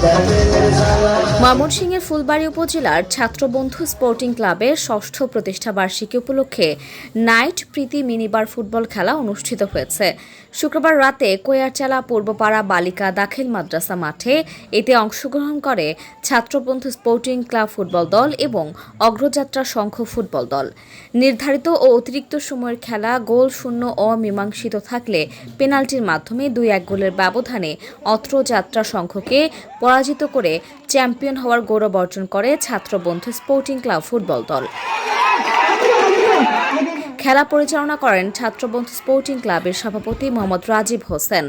that is ময়মনসিংহের ফুলবাড়ী উপজেলার ছাত্রবন্ধু sporting ক্লাবের ষষ্ঠ প্রতিষ্ঠা বার্ষিকী উপলক্ষে নাইট প্রীতি মিনিবার ফুটবল খেলা অনুষ্ঠিত হয়েছে। শুক্রবার রাতে কোয়ারচালা, পূর্বপাড়া, বালিকা, দাখিল মাদ্রাসা মাঠে এতে অংশগ্রহণ করে ছাত্রবন্ধু স্পোর্টিং ক্লাব ফুটবল দল এবং অগ্রযাত্রা সংঘ ফুটবল দল। নির্ধারিত ও অতিরিক্ত সময়ের খেলা গোল শূন্য অমীমাংসিত থাকলে পেনাল্টির মাধ্যমে দুই এক গোলের ব্যবধানে অত্র যাত্রা সংঘকে পরাজিত করে চ্যাম্পিয়ন হওয়ার গৌরব অর্জন করে ছাত্রবন্ধু স্পোর্টিং ক্লাব ফুটবল দল। খেলা পরিচালনা করেন ছাত্রবন্ধু স্পোর্টিং ক্লাবের সভাপতি মোহাম্মদ রাজীব হোসেন।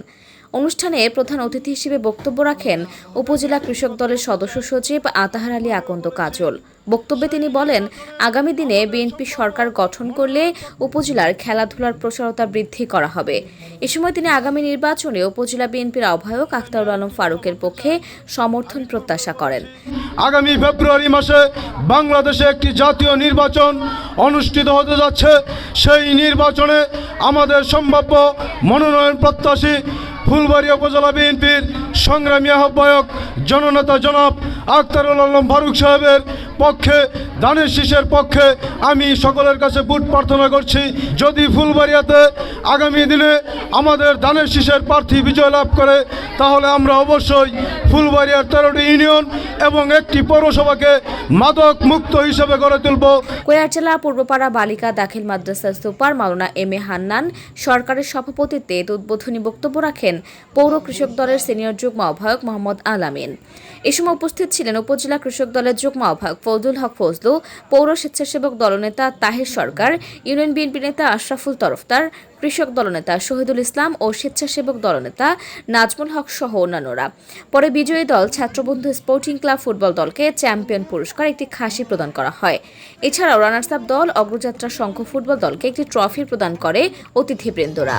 অনুষ্ঠানে প্রধান অতিথি হিসেবে বক্তব্য রাখেন উপজেলা কৃষক দলের সদস্য সচিব আতাহার আলী আকন্দ কাজল। বক্তব্যে তিনি বলেন, আগামী দিনে বিএনপি সরকার গঠন করলে উপজেলার খেলাধুলার প্রসারতা বৃদ্ধি করা হবে। এ সময় তিনি আগামী নির্বাচনে উপজেলা বিএনপির আহ্বায়ক আখতারুল আলম ফারুকের পক্ষে সমর্থন প্রত্যাশা করেন। আগামী ফেব্রুয়ারি মাসে বাংলাদেশে একটি জাতীয় নির্বাচন অনুষ্ঠিত হতে যাচ্ছে। সেই নির্বাচনে আমাদের সম্ভাব্য মনোনয়ন প্রত্যাশী ফুলবাড়ী উপজেলা বিএনপির সংগ্রামী আহ্বায়ক জননেতা জনাব আখতারুল আলম ফারুক সাহেবের পক্ষে দানের শীষের পক্ষে আমি সকলের কাছে বুট প্রার্থনা করছি। যদি ফুলবাড়িয়াতে আগামী দিনে আমাদের দানের শীষের প্রার্থী বিজয় লাভ করে, তাহলে আমরা অবশ্যই ফুলবাড়িয়ার তেরোটি ইউনিয়ন এবং একটি পৌরসভাকে মাদক মুক্ত হিসেবে গড়ে তুলব। কোয়ারচালা পূর্বপাড়া বালিকা দাখিল মাদ্রাসার super Maulana M A Hannan সরকারের সভাপতিত্বে উদ্বোধনী বক্তব্য রাখেন পৌর কৃষক দলের সিনিয়র যুগ্ম আহ্বায়ক মোহাম্মদ আলামিন এ সময় উপস্থিত ছিলেন উপজেলা কৃষক দলের যুগ্ম আহ্বায়ক ফজলুল হক ফজলু পৌর স্বেচ্ছাসেবক দলনেতা তাহের সরকার, ইউনিয়ন বিএনপি নেতা আশরাফুল তরফদার, কৃষক দলনেতা শহীদুল ইসলাম ও স্বেচ্ছাসেবক দলনেতা নাজমুল হক সহ অন্যান্যরা। পরে বিজয়ী দল ছাত্রবন্ধু স্পোর্টিং ক্লাব ফুটবল দলকে চ্যাম্পিয়ন পুরস্কার একটি খাসি প্রদান করা হয়। এছাড়াও রানার্স আপ দল অগ্রযাত্রা সংঘ ফুটবল দলকে একটি ট্রফি প্রদান করে অতিথিবৃন্দরা।